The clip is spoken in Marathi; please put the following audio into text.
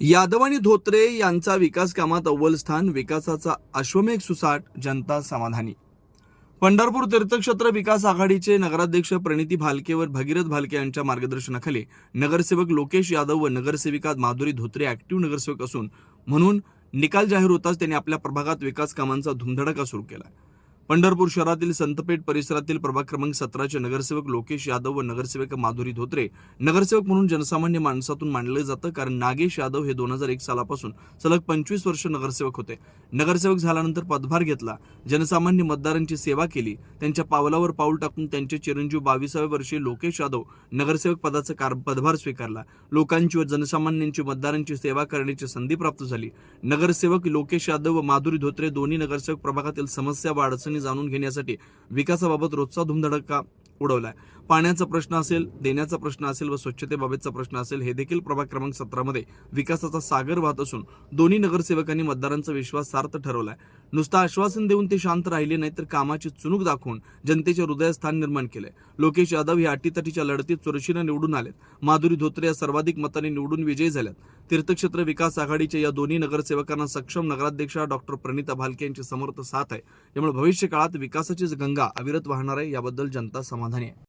यादव आणि धोत्रे यांचा विकास कामात अव्वल स्थान विकासाचा अश्वमेघ सुसाट जनता समाधानी. पंढरपूर तीर्थक्षेत्र विकास आघाडीचे नगराध्यक्ष प्रणिती भालके व भगीरथ भालके यांच्या मार्गदर्शनाखाली नगरसेवक लोकेश यादव व नगरसेविका माधुरी धोत्रे ऍक्टिव्ह नगरसेवक असून म्हणून निकाल जाहीर होताच त्यांनी आपल्या प्रभागात विकास कामांचा धुमधडाका सुरू केला पंढरपूर शहरातील संतपेठ परिसरातील प्रभाग क्रमांक सतराचे नगरसेवक लोकेश यादव व नगरसेविका माधुरी धोत्रे नगरसेवक म्हणून जनसामान्य माणसातून मांडलं जातं कारण नागेश यादव हे दोन हजार एक सालापासून सलग पंचवीस वर्ष नगरसेवक होते. नगरसेवक झाल्यानंतर पदभार घेतला. जनसामान्य मतदारांची सेवा केली. त्यांच्या पावलावर पाऊल टाकून त्यांचे चिरंजीव बावीसाव्या वर्षी लोकेश यादव नगरसेवक पदाचा कार पदभार स्वीकारला. लोकांची व जनसामान्यांची मतदारांची सेवा करण्याची संधी प्राप्त झाली. नगरसेवक लोकेश यादव व माधुरी धोत्रे दोन्ही नगरसेवक प्रभागातील समस्या व अडचणी जाणून घेण्यासाठी विकासाबाबत रोजचा धुमधडका उडवलाय. पाण्याचा प्रश्न असेल देण्याचा प्रश्न असेल व स्वच्छतेबाबतचा प्रश्न असेल हे देखील प्रभाग क्रमांक सतरामध्ये विकासाचा सागर वाहत असून दोन्ही नगरसेवकांनी मतदारांचा विश्वास सार्थ ठरवलाय. नुसतं आश्वासन देऊन ते शांत राहिले नाही तर कामाची चुणूक दाखवून जनतेच्या हृदयात स्थान निर्माण केले लोकेश यादव हे अटीतटीच्या लढतीत चुरशीनं निवडून आलेत. माधुरी धोत्रे या सर्वाधिक मतांनी निवडून विजयी झाल्यात. तीर्थक्षेत्र विकास आघाडीच्या या दोन्ही नगरसेवकांना सक्षम नगराध्यक्षा डॉक्टर प्रणिता भालके यांची समर्थ साथ आहे. त्यामुळे भविष्य काळात विकासाचीच गंगा अविरत वाहणार आहे याबद्दल जनता समाधानी आहे.